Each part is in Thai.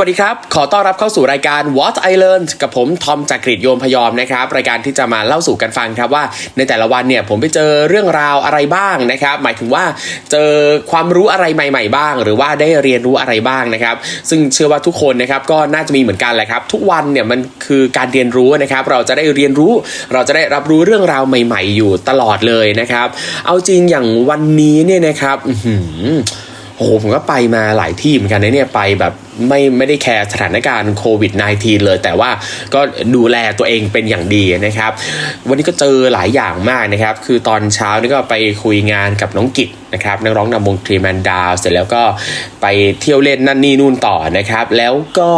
วัสดีครับ ขอต้อนรับเข้าสู่รายการ What I Learned กับผมทอมจากกรีฑโยมพยอมนะครับ รายการที่จะมาเล่าสู่กันฟังครับว่า ในแต่ละวันเนี่ยผมไปเจอเรื่องราวอะไรบ้างนะครับ หมายถึงว่าเจอความรู้อะไรใหม่ ๆ บ้าง หรือว่าได้เรียนรู้อะไรบ้างนะครับ ซึ่งเชื่อว่าทุกคนนะครับก็น่าจะมีเหมือนกันแหละครับ ทุกวันเนี่ยมันคือการเรียนรู้นะครับ เราจะได้เรียนรู้ เราจะได้รับรู้เรื่องราวใหม่ ๆ อยู่ตลอดเลยนะครับ เอาจริงอย่างวันนี้เนี่ยนะครับอื โอ้โหผมก็ไปมาหลายที่เหมือนกันนะเนี่ยไปแบบไม่ไม่ได้แคร์สถานการณ์โควิด -19 เลย แต่ว่าก็ดูแลตัวเองเป็นอย่างดีนะครับ วันนี้ก็เจอหลายอย่างมากนะครับ คือตอนเช้านี่ก็ไปคุยงานกับน้องกิจนะครับนักร้องนำวงทรีแมนดาวเสร็จแล้วก็ไปเที่ยวเล่นนั่นนี่นู่นต่อนะครับ แล้วก็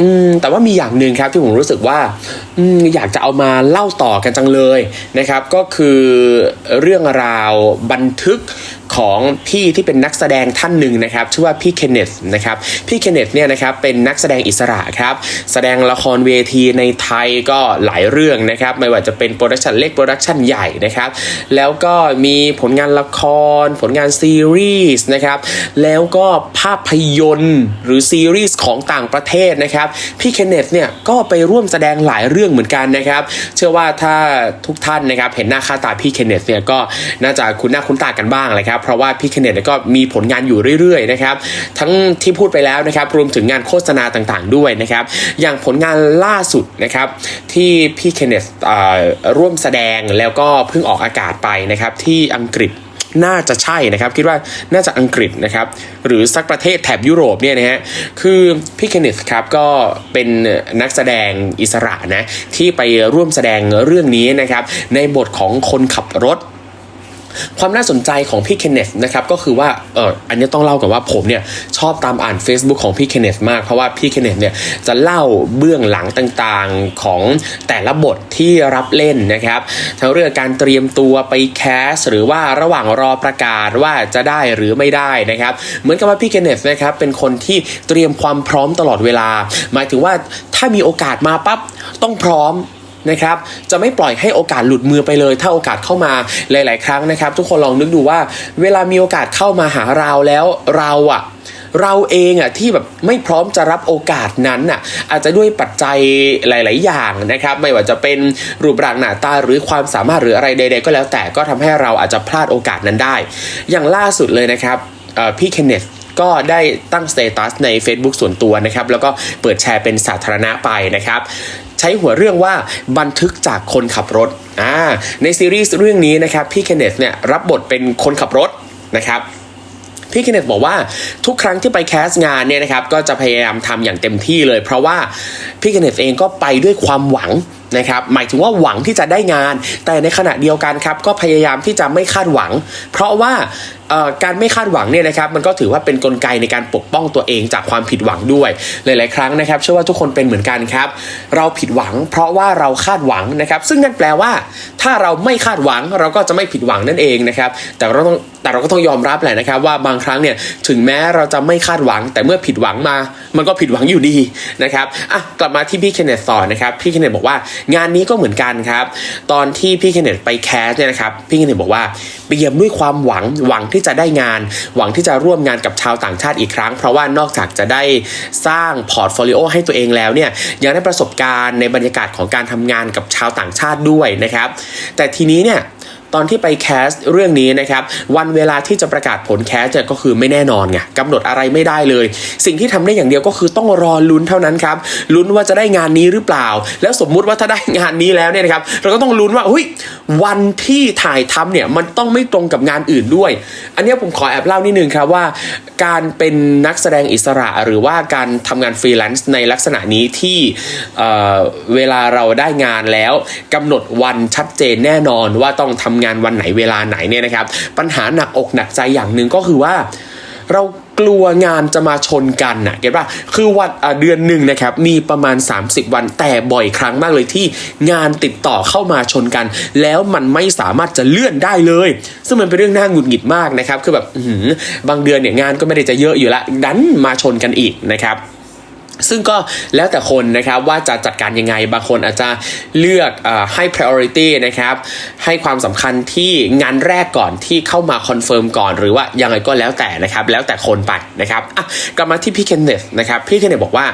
อืมแต่ว่ามีอย่างหนึ่งครับที่ผมรู้สึกว่าอืมอยากจะเอามาเล่าต่อกันจังเลยนะครับ ก็คือเรื่องราวบันทึก ของพี่ที่เป็นนักแสดงท่านหนึ่งนะครับชื่อว่าพี่เคนเนธนะครับพี่เคนเนธเนี่ยนะครับเป็นนักแสดงอิสระครับแสดงละครเวทีในไทยก็หลายเรื่องนะครับไม่ว่าจะเป็นโปรดักชันเล็กโปรดักชันใหญ่นะครับแล้วก็มีผลงานละคร ผลงานซีรีส์นะครับแล้วก็ภาพยนตร์หรือซีรีส์ของต่างประเทศนะครับพี่เคนเนธเนี่ยก็ไปร่วมแสดงหลายเรื่องเหมือนกันนะครับ เชื่อว่าถ้าทุกท่านนะครับเห็นหน้าค่าตาพี่เคนเนธเนี่ยก็น่าจะคุ้นหน้าคุ้นตากันบ้างเลยครับเพราะว่าพี่เคนเนธเนี่ยก็มีผลงานอยู่เรื่อยๆนะครับทั้งที่พูดไปแล้วนะครับรวมถึงงานโฆษณาต่างๆด้วยนะครับอย่างผลงานล่าสุดนะครับที่พี่เคนเนธอ่าร่วมแสดงแล้วก็เพิ่งออกอากาศไปนะครับที่อังกฤษน่าจะใช่นะครับ คิดว่าน่าจะอังกฤษนะครับ หรือสักประเทศแถบยุโรปเนี่ยนะฮะคือพี่เคนเนธครับก็เป็นนักแสดงอิสระนะ ที่ไปร่วมแสดงเรื่องนี้นะครับ ในบทของคนขับรถ ความน่าสนใจของพี่เคนเนธนะครับก็คือว่าเอออันนี้ต้องเล่ากันว่าผมเนี่ยชอบตามอ่าน Facebook ของพี่เคนเนธมาก เพราะว่าพี่เคนเนธเนี่ยจะเล่าเบื้องหลังต่างๆของแต่ละบทที่รับเล่นนะครับทั้งเรื่องการเตรียมตัวไปแคส หรือว่าระหว่างรอประกาศว่าจะได้หรือไม่ได้นะครับ เหมือนกับว่าพี่เคนเนธนะครับเป็นคนที่เตรียมความพร้อมตลอดเวลา หมายถึงว่าถ้ามีโอกาสมาปั๊บต้องพร้อม นะครับจะไม่ปล่อยให้โอกาสหลุดมือไปเลย ถ้าโอกาสเข้ามาหลาย ๆ ครั้งนะครับ ทุกคนลองนึกดูว่า เวลามีโอกาสเข้ามาหาเราแล้วเราอะเราเองอะที่แบบไม่พร้อมจะรับโอกาสนั้นอะอาจจะด้วยปัจจัยหลาย ๆ อย่างนะครับ ไม่ว่าจะเป็นรูปร่างหน้าตาหรือความสามารถหรืออะไรใด ๆ ก็แล้วแต่ก็ทำให้เราอาจจะพลาดโอกาสนั้นได้ อย่างล่าสุดเลยนะครับพี่เคนเนธก็ได้ตั้งสเตตัสใน Facebook ส่วนตัวนะครับ แล้วก็เปิดแชร์เป็นสาธารณะไปนะครับ ใช้หัวเรื่องว่าบันทึกจากคนขับรถอ่าในซีรีส์เรื่องนี้นะครับพี่เคนเนตเนี่ยรับบทเป็นคนขับรถนะครับพี่เคนเนตบอกว่าทุกครั้งที่ไปแคสต์งานเนี่ยนะครับก็จะพยายามทำอย่างเต็มที่เลย เพราะว่าพี่เคนเนตเองก็ไปด้วยความหวัง นะครับหมายถึงว่าหวังที่จะได้งาน แต่ในขณะเดียวกันครับก็พยายามที่จะไม่คาดหวัง เพราะว่าการไม่คาดหวังเนี่ยนะครับมันก็ถือว่าเป็นกลไกในการปกป้องตัวเองจากความผิดหวังด้วย หลาย ๆ ครั้งนะครับเชื่อว่าทุกคนเป็นเหมือนกันครับ เราผิดหวัง เพราะว่าเราคาดหวังนะครับ ซึ่งนั่นแปลว่า ถ้าเราไม่คาดหวังเราก็จะไม่ผิดหวังนั่นเองนะครับแต่เราต้องแต่เราก็ต้องยอมรับแหละนะครับว่าบางครั้งเนี่ยถึงแม้เราจะไม่คาดหวัง แต่เมื่อผิดหวังมา มันก็ผิดหวังอยู่ดีนะครับอะกลับมาที่พี่เคนเนตต่อนะครับพี่เคนเนตบอกว่างานนี้ก็เหมือนกันครับ ตอนที่พี่เคนเนตไปแคสเนี่ยนะครับ พี่เคนเนตบอกว่าเปี่ยมด้วยความหวังหวังที่จะได้งาน หวังที่จะร่วมงานกับชาวต่างชาติอีกครั้ง เพราะว่านอกจากจะได้สร้างพอร์ตโฟลิโอให้ตัวเองแล้วเนี่ยยังได้ประสบการณ์ในบรรยากาศของการทำงานกับชาวต่างชาติด้วยนะครับ แต่ทีนี้เนี่ย ตอนที่ไปแคสเรื่องนี้นะครับวันเวลาที่จะประกาศผลแคสเนี่ยก็คือไม่แน่นอนไงกำหนดอะไรไม่ได้เลย สิ่งที่ทำได้อย่างเดียวก็คือต้องรอลุ้นเท่านั้นครับลุ้นว่าจะได้งานนี้หรือเปล่า แล้วสมมุติว่าถ้าได้งานนี้แล้วเนี่ยนะครับเราก็ต้องลุ้นว่าเฮ้ยวันที่ถ่ายทำเนี่ยมันต้องไม่ตรงกับงานอื่นด้วย อันนี้ผมขอแอบเล่านิดนึงครับว่า การเป็นนักแสดงอิสระหรือว่าการทำงานฟรีแลนซ์ในลักษณะนี้ที่เเวลาเราได้งานแล้วกำหนดวันชัดเจนแน่นอนว่าต้องทงานวันไหนเวลาไหนเนี่ยนะครับ ปัญหาหนักอกหนักใจอย่างหนึ่งก็คือว่า เรากลัวงานจะมาชนกันนะเก็ตป่ะคือวันเดือนหนึ่งนะครับ มีประมาณ 30 วันแต่บ่อยครั้งมากเลยที่งานติดต่อเข้ามาชนกัน แล้วมันไม่สามารถจะเลื่อนได้เลย ซึ่งมันเป็นเรื่องน่าหงุดหงิดมากนะครับ คือแบบบางเดือนเนี่ยงานก็ไม่ได้จะเยอะอยู่ละดันมาชนกันอีกนะครับ ซึ่งก็แล้วแต่คนนะครับว่าจะจัดการยังไง บางคนอาจจะเลือกอให้ priority นะครับ ให้ความสำคัญที่งานแรกก่อนที่เข้ามาคอนเฟิร์มก่อน หรือว่ายังไงก็แล้วแต่นะครับ แล้วแต่คนไปนะครับอะกลับมาที่พี่เคนเนตนะครับ พี่เคนเนตบอกว่า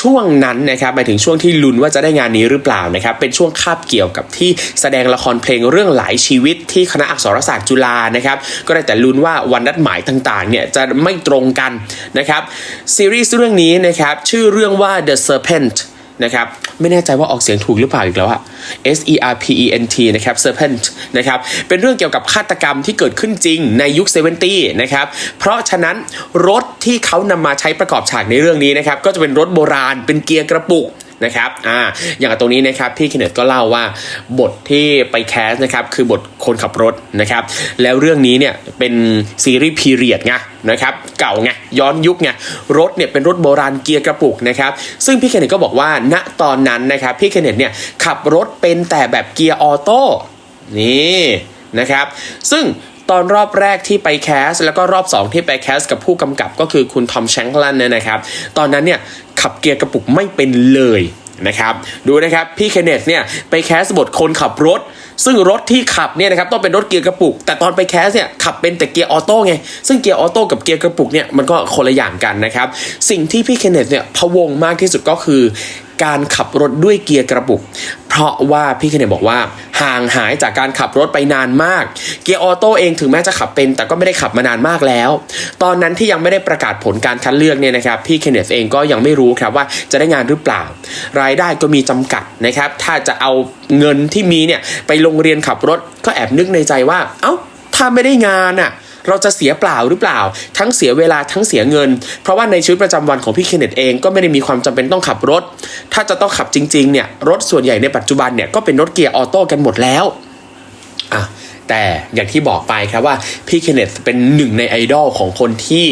ช่วงนั้นนะครับหมายถึงช่วงที่ลุ้นว่าจะได้งานนี้หรือเปล่านะครับเป็นช่วงคาบเกี่ยวกับที่แสดงละครเพลงเรื่องหลายชีวิตที่คณะอักษรศาสตร์จุฬานะครับก็ได้แต่ลุ้นว่าวันนัดหมายต่างๆเนี่ยจะไม่ตรงกันนะครับซีรีส์เรื่องนี้นะครับชื่อเรื่องว่า The Serpent นะครับ ไม่แน่ใจว่าออกเสียงถูกหรือเปล่าอีกแล้วอะ S E R P E N T นะครับ Serpent นะครับ เป็นเรื่องเกี่ยวกับฆาตกรรมที่เกิดขึ้นจริงในยุค 70 นะครับ เพราะฉะนั้นรถที่เขานำมาใช้ประกอบฉากในเรื่องนี้นะครับ ก็จะเป็นรถโบราณ เป็นเกียร์กระปุก นะครับอ่าอย่างตรงนี้นะครับพี่เคนเนตก็เล่าว่าบทที่ไปแคสนะครับคือบทคนขับรถนะครับแล้วเรื่องนี้เนี่ยเป็นซีรีส์พีเรียดไงนะครับเก่าไงย้อนยุคไงรถเนี่ยเป็นรถโบราณเกียร์กระปุกนะครับซึ่งพี่เคนเนตก็บอกว่าณตอนนั้นนะครับพี่เคนเนตเนี่ยขับรถเป็นแต่แบบเกียร์ออโต้นี่นะครับซึ่ง ตอนรอบแรกที่ไปแคส แล้วก็รอบ 2 ที่ไปแคส กับผู้กำกับก็คือคุณทอมแชงค์ลันเนี่ยนะครับ ตอนนั้นเนี่ยขับเกียร์กระปุกไม่เป็นเลยนะครับดูนะครับพี่เคนเนตเนี่ยไปแคสบทคนขับรถ ซึ่งรถที่ขับเนี่ยนะครับต้องเป็นรถเกียร์กระปุก แต่ตอนไปแคสเนี่ยขับเป็นแต่เกียร์ออโต้ไงซึ่งเกียร์ออโต้กับเกียร์กระปุกเนี่ยมันก็คนละอย่างกันนะครับสิ่งที่พี่เคนเนตเนี่ยพะวงมากที่สุดก็คือ การขับรถด้วยเกียร์กระปุก เพราะว่าพี่เคนเนตบอกว่าห่างหายจากการขับรถไปนานมาก เกียร์ออโต้เองถึงแม้จะขับเป็น แต่ก็ไม่ได้ขับมานานมากแล้ว ตอนนั้นที่ยังไม่ได้ประกาศผลการคัดเลือกเนี่ยนะครับพี่เคนเนตเองก็ยังไม่รู้ครับว่าจะได้งานหรือเปล่า รายได้ก็มีจำกัดนะครับถ้าจะเอาเงินที่มีเนี่ยไปโรงเรียนขับรถก็แอบนึกในใจว่าเอ้าถ้าไม่ได้งานอะ เราจะเสียเปล่าหรือเปล่า ทั้งเสียเวลาทั้งเสียเงิน เพราะว่าในชีวิตประจำวันของพี่เคนเนตเองก็ไม่ได้มีความจำเป็นต้องขับรถ ถ้าจะต้องขับจริงๆเนี่ยรถส่วนใหญ่ในปัจจุบันเนี่ยก็เป็นรถเกียร์ออโต้กันหมดแล้วอะแต่อย่างที่บอกไปครับว่าพี่เคนเนตเป็นหนึ่งในไอดอลของคนที่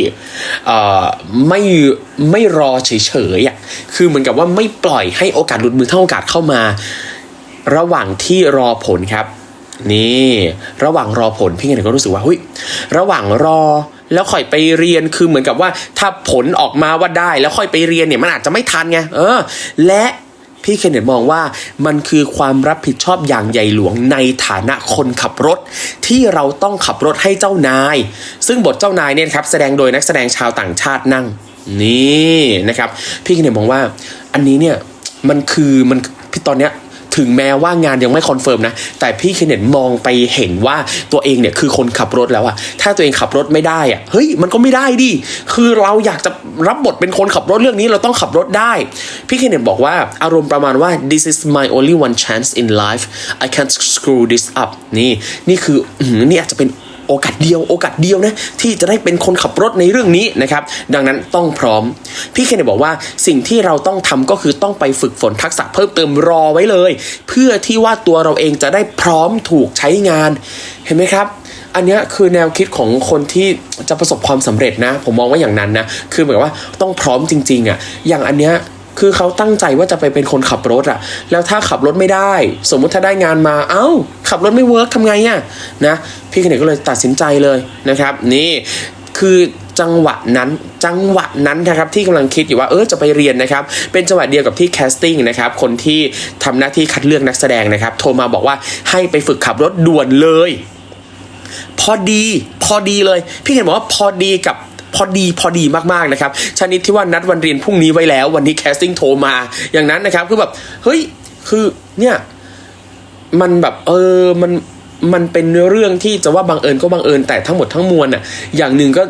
เอ่อไม่ไม่รอเฉยๆอะคือเหมือนกับว่าไม่ปล่อยให้โอกาสหลุดมือเท่าโอกาสเข้ามา ระหว่างที่รอผลครับ นี่ ระหว่างรอผลพี่เคนเนตก็รู้สึกว่าเฮ้ยระหว่างรอแล้วค่อยไปเรียนคือเหมือนกับว่า ถ้าผลออกมาว่าได้ แล้วค่อยไปเรียนเนี่ยมันอาจจะไม่ทันไงเออ และพี่เคนเนตมองว่ามันคือความรับผิดชอบอย่างใหญ่หลวงในฐานะคนขับรถ ที่เราต้องขับรถให้เจ้านาย ซึ่งบทเจ้านายเนี่ยครับแสดงโดยนักแสดงชาวต่างชาตินั่ง นี่นะครับ พี่เคนเนตมองว่า อันนี้เนี่ยมันคือมันพี่ตอนเนี้ย ถึงแม้ว่างานยังไม่คอนเฟิร์มนะ แต่พี่เคนเนตมองไปเห็นว่าตัวเองเนี่ยคือคนขับรถแล้วอะถ้าตัวเองขับรถไม่ได้อะเฮ้ยมันก็ไม่ได้ดิ คือเราอยากจะรับบทเป็นคนขับรถเรื่องนี้เราต้องขับรถได้ พี่เคนเนตบอกว่าอารมณ์ประมาณว่า this is my only one chance in life I can't screw this up นี่นี่คืออื้อหือนี่อาจจะเป็น โอกาสเดียวโอกาสเดียวนะที่จะได้เป็นคนขับรถในเรื่องนี้นะครับดังนั้นต้องพร้อม พี่เคนเนตบอกว่าสิ่งที่เราต้องทำก็คือต้องไปฝึกฝนทักษะเพิ่มเติมรอไว้เลย เพื่อที่ว่าตัวเราเองจะได้พร้อมถูกใช้งานเห็นไหมครับอันนี้คือแนวคิดของคนที่จะประสบความสำเร็จนะ ผมมองว่าอย่างนั้นนะ คือเหมือนว่าต้องพร้อมจริง ๆอะอย่างอันเนี้ย คือเขาตั้งใจว่าจะไปเป็นคนขับรถอะแล้วถ้าขับรถไม่ได้ สมมุติถ้าได้งานมา เอ้า ขับรถไม่เวิร์กทำไงอะนะ พี่เคนเนตก็เลยตัดสินใจเลยนะครับ นี่คือจังหวะนั้นจังหวะนั้นนะครับที่กำลังคิดอยู่ว่าเออจะไปเรียนนะครับ เป็นจังหวะเดียวกับที่แคสติ้งนะครับ คนที่ทำหน้าที่คัดเลือกนักแสดงนะครับ โทรมาบอกว่าให้ไปฝึกขับรถด่วนเลย พอดี พอดีเลย พี่เห็นบอกว่าพอดีกับ พอดีพอดีมากๆนะครับชนิดที่ว่านัดวันเรียนพรุ่งนี้ไว้แล้ว วันนี้แคสติ้งโทรมา อย่างนั้นนะครับคือแบบเฮ้ยคือเนี่ยมันแบบเออมันมันเป็นเรื่องที่จะว่าบังเอิญก็บังเอิญแต่ทั้งหมดทั้งมวลอะอย่างหนึ่งก็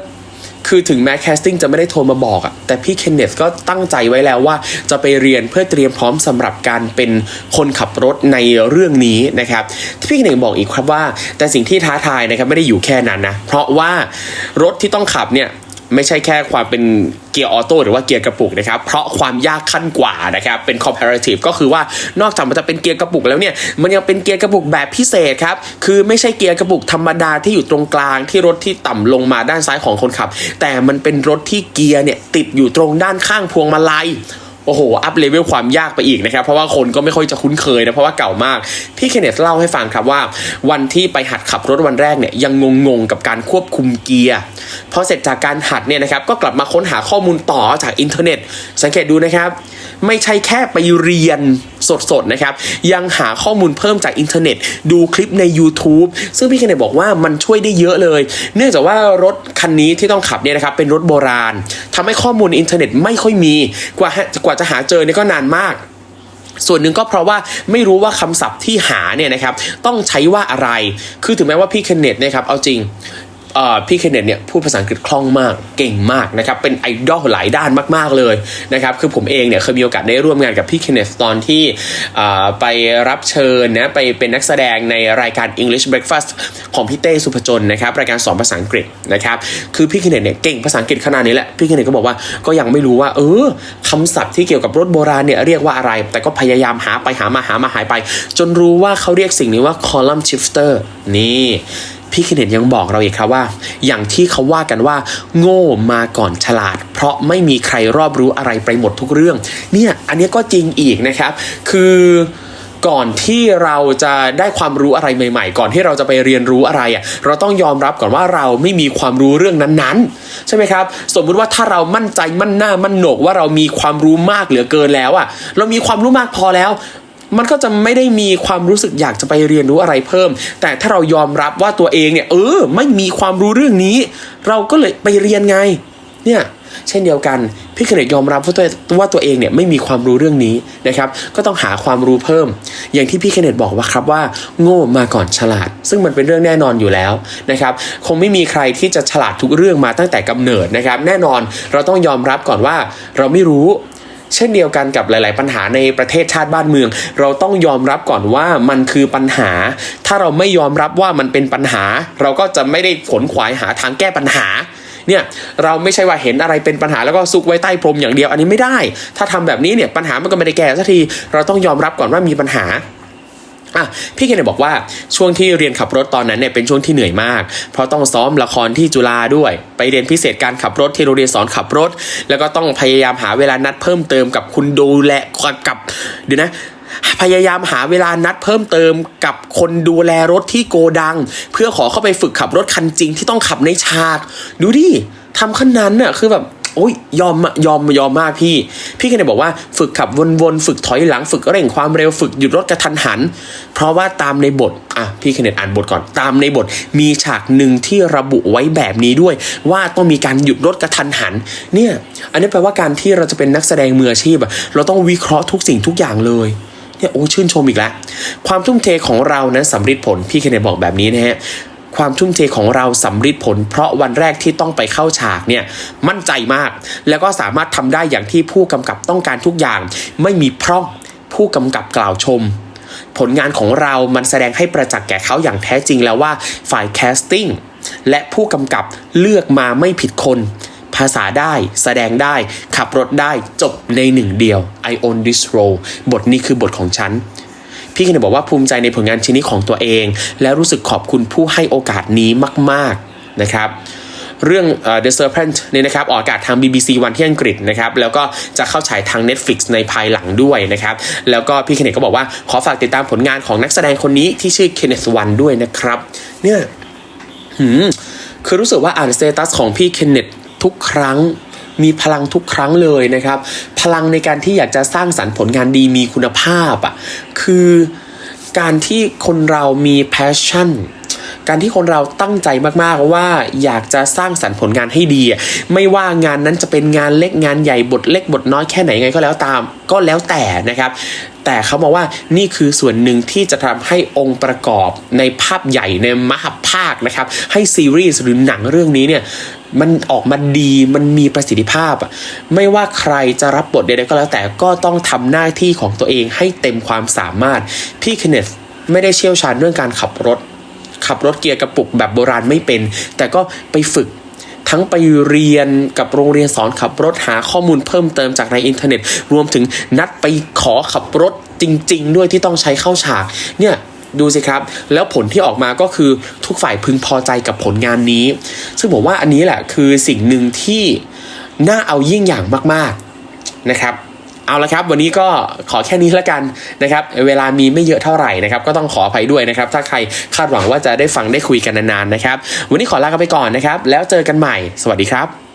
คือถึงแม้แคสติ้งจะไม่ได้โทรมาบอกอะแต่พี่เคนเนตก็ตั้งใจไว้แล้วว่าจะไปเรียนเพื่อเตรียมพร้อมสำหรับการเป็นคนขับรถในเรื่องนี้นะครับที่พี่เคนเนตบอกอีกครับว่า แต่สิ่งที่ท้าทายนะครับไม่ได้อยู่แค่นั้นนะ เพราะว่ารถที่ต้องขับเนี่ย ไม่ใช่แค่ความเป็นเกียร์ออโต้หรือว่าเกียร์กระปุกนะครับ เพราะความยากขั้นกว่านะครับ เป็น comparative ก็คือว่านอกจากมันจะเป็นเกียร์กระปุกแล้วเนี่ย มันยังเป็นเกียร์กระปุกแบบพิเศษครับ คือไม่ใช่เกียร์กระปุกธรรมดาที่อยู่ตรงกลางที่รถที่ต่ำลงมาด้านซ้ายของคนขับ แต่มันเป็นรถที่เกียร์เนี่ยติดอยู่ตรงด้านข้างพวงมาลัย โอ้โห อัพเลเวลความยากไปอีกนะครับ เพราะว่าคนก็ไม่ค่อยจะคุ้นเคยนะ เพราะว่าเก่ามาก พี่เคนเนตเล่าให้ฟังครับว่า วันที่ไปหัดขับรถวันแรกเนี่ยยังงงๆกับการควบคุมเกียร์พอเสร็จจากการหัดเนี่ยนะครับก็กลับมาค้นหาข้อมูลต่อจากอินเทอร์เน็ต สังเกตดูนะครับ ไม่ใช่แค่ไปเรียนสดๆนะครับ ยังหาข้อมูลเพิ่มจากอินเทอร์เน็ต ดูคลิปใน YouTube ซึ่งพี่เคนเนตบอกว่ามันช่วยได้เยอะเลย เนื่องจากว่ารถคันนี้ที่ต้องขับเนี่ยนะครับ เป็นรถโบราณทำให้ข้อมูลอินเทอร์เน็ตไม่ค่อยมี กว่ากว่าจะหาเจอเนี่ยก็นานมากส่วนหนึ่งก็เพราะว่าไม่รู้ว่าคำศัพท์ที่หาเนี่ยนะครับต้องใช้ว่าอะไร คือถึงแม้ว่าพี่เคนเนตนะครับเอาจริง พี่เคนเนตเนี่ยพูดภาษาอังกฤษคล่องมากเก่งมากนะครับเป็นไอดอลหลายด้านมากๆเลยนะครับคือผมเองเนี่ยเคยมีโอกาสได้ร่วมงานกับพี่เคนเนตตอนที่ไปรับเชิญนะไปเป็นนักแสดงในรายการ English Breakfast ของพี่เต้สุภจนนะครับรายการสอนภาษาอังกฤษนะครับคือพี่เคนเนตเนี่ยเก่งภาษาอังกฤษขนาดนี้แหละพี่เคนเนตก็บอกว่าก็ยังไม่รู้ว่าเออคำศัพท์ที่เกี่ยวกับรถโบราณเนี่ยเรียกว่าอะไร แต่ก็พยายามหาไปหามาหามาหายไป จนรู้ว่าเขาเรียกสิ่งนี้ว่า column shifter นี่ พี่เคนเนตยังบอกเราอีกครับว่า อย่างที่เขาว่ากันว่า โง่มาก่อนฉลาด เพราะไม่มีใครรอบรู้อะไรไปหมดทุกเรื่อง เนี่ยอันนี้ก็จริงอีกนะครับ คือก่อนที่เราจะได้ความรู้อะไรใหม่ ๆ ก่อนที่เราจะไปเรียนรู้อะไรอะเราต้องยอมรับก่อนว่าเราไม่มีความรู้เรื่องนั้นๆ ใช่ไหมครับ สมมุติว่าถ้าเรามั่นใจมั่นหน้ามั่นโหนกว่าเรามีความรู้มากเหลือเกินแล้วอะเรามีความรู้มากพอแล้ว มันก็จะไม่ได้มีความรู้สึกอยากจะไปเรียนรู้อะไรเพิ่ม แต่ถ้าเรายอมรับว่าตัวเองเนี่ยเออไม่มีความรู้เรื่องนี้ เราก็เลยไปเรียนไง เนี่ยเช่นเดียวกันพี่เคนเนตยอมรับว่าตัวว่าตัวเองเนี่ยไม่มีความรู้เรื่องนี้นะครับ ก็ต้องหาความรู้เพิ่ม อย่างที่พี่เคนเนตบอกว่าครับว่า โง่มาก่อนฉลาด ซึ่งมันเป็นเรื่องแน่นอนอยู่แล้วนะครับ คงไม่มีใครที่จะฉลาดทุกเรื่องมาตั้งแต่กำเนิดนะครับ แน่นอนเราต้องยอมรับก่อนว่าเราไม่รู้ เช่นเดียวกันกับหลาย ๆ ปัญหาในประเทศชาติบ้านเมือง เราต้องยอมรับก่อนว่ามันคือปัญหา ถ้าเราไม่ยอมรับว่ามันเป็นปัญหา เราก็จะไม่ได้ขนขวายหาทางแก้ปัญหาเนี่ยเราไม่ใช่ว่าเห็นอะไรเป็นปัญหาแล้วก็ซุกไว้ใต้พรมอย่างเดียวอันนี้ไม่ได้ ถ้าทำแบบนี้เนี่ยปัญหามันก็ไม่ได้แก้สักทีเราต้องยอมรับก่อนว่ามีปัญหา อะพี่เคนบอกว่าช่วงที่เรียนขับรถตอนนั้นเนี่ยเป็นช่วงที่เหนื่อยมาก เพราะต้องซ้อมละครที่จุฬาด้วย ไปเรียนพิเศษการขับรถที่โรงเรียนสอนขับรถ แล้วก็ต้องพยายามหาเวลานัดเพิ่มเติมกับคุณดูแลกับเดี๋ยวนะพยายามหาเวลานัดเพิ่มเติมกับคนดูแลรถที่โกดัง เพื่อขอเข้าไปฝึกขับรถคันจริงที่ต้องขับในฉาก ดูดิทำขั้นนั้นน่ะคือแบบ โอ้ยยอมยอมยอมมากพี่ พี่ก็เลยบอกว่าฝึกขับวนๆฝึกถอยหลังฝึกเร่งความเร็วฝึกหยุดรถกระทันหัน เพราะว่าตามในบทอะพี่เคนเนตอ่านบทก่อนตามในบทมีฉากหนึ่งที่ระบุไว้แบบนี้ด้วย ว่าต้องมีการหยุดรถกระทันหัน เนี่ย อันนี้แปลว่าการที่เราจะเป็นนักแสดงมืออาชีพอะเราต้องวิเคราะห์ทุกสิ่งทุกอย่างเลยเนี่ยโอ้ชื่นชมอีกแล้ว ความทุ่มเทของเรานั้นสำเร็จผลพี่เคนเนตบอกแบบนี้นะฮะ ความทุ่มเทของเราสำเร็จผล เพราะวันแรกที่ต้องไปเข้าฉากเนี่ยมั่นใจมาก แล้วก็สามารถทำได้อย่างที่ผู้กำกับต้องการทุกอย่าง ไม่มีพร่องผู้กำกับกล่าวชม ผลงานของเรามันแสดงให้ประจักษ์แก่เขาอย่างแท้จริงแล้วว่าฝ่ายแคสติ้งและผู้กำกับเลือกมาไม่ผิดคน ภาษาได้แสดงได้ ขับรถได้จบในหนึ่งเดียว I own this role บทนี้คือบทของฉัน พี่เคนบอกว่าภูมิใจในผลงานชิ้นนี้ของตัวเอง และรู้สึกขอบคุณผู้ให้โอกาสนี้มาก ๆนะครับเรื่อง The Serpent เนี่ยนะครับออกอากาศทาง BBC วันที่อังกฤษนะครับแล้วก็จะเข้าฉายทาง Netflix ในภายหลังด้วยนะครับแล้วก็พี่เคนเนตก็บอกว่าขอฝากติดตามผลงานของนักแสดงคนนี้ที่ชื่อเคนเนตวันด้วยนะครับเนี่ยหืมคือรู้สึกว่าอ่านสเตตัสของพี่เคนเนตทุกครั้ง มีพลังทุกครั้งเลยนะครับ พลังในการที่อยากจะสร้างสรรค์ผลงานดีมีคุณภาพอะคือการที่คนเรามี passion การที่คนเราตั้งใจมากๆว่าอยากจะสร้างสรรค์ผลงานให้ดี ไม่ว่างานนั้นจะเป็นงานเล็กงานใหญ่บทเล็กบทน้อยแค่ไหนไงก็แล้วตามก็แล้วแต่นะครับ แต่เขาบอกว่านี่คือส่วนหนึ่งที่จะทำให้องค์ประกอบในภาพใหญ่ในมหภาคนะครับ ให้ซีรีส์หรือหนังเรื่องนี้เนี่ย มันออกมาดีมันมีประสิทธิภาพอะไม่ว่าใครจะรับบทใดๆก็แล้วแต่ก็ต้องทำหน้าที่ของตัวเองให้เต็มความสามารถ พี่เคนเนธไม่ได้เชี่ยวชาญเรื่องการขับรถ ขับรถเกียร์กระปุกแบบโบราณไม่เป็น แต่ก็ไปฝึกทั้งไปเรียนกับโรงเรียนสอนขับรถหาข้อมูลเพิ่มเติมจากในอินเทอร์เน็ต รวมถึงนัดไปขอขับรถจริง ๆ ด้วยที่ต้องใช้เข้าฉากเนี่ย ดูสิครับ แล้วผลที่ออกมาก็คือทุกฝ่ายพึงพอใจกับผลงานนี้ ซึ่งผมว่าอันนี้แหละคือสิ่งหนึ่งที่น่าเอายิ่งอย่างมาก ๆนะครับเอาละครับ วันนี้ก็ขอแค่นี้ละกันนะครับ เวลามีไม่เยอะเท่าไหร่นะครับ ก็ต้องขออภัยด้วยนะครับ ถ้าใครคาดหวังว่าจะได้ฟังได้คุยกันนานๆนะครับ วันนี้ขอลากันไปก่อนนะครับ แล้วเจอกันใหม่ สวัสดีครับ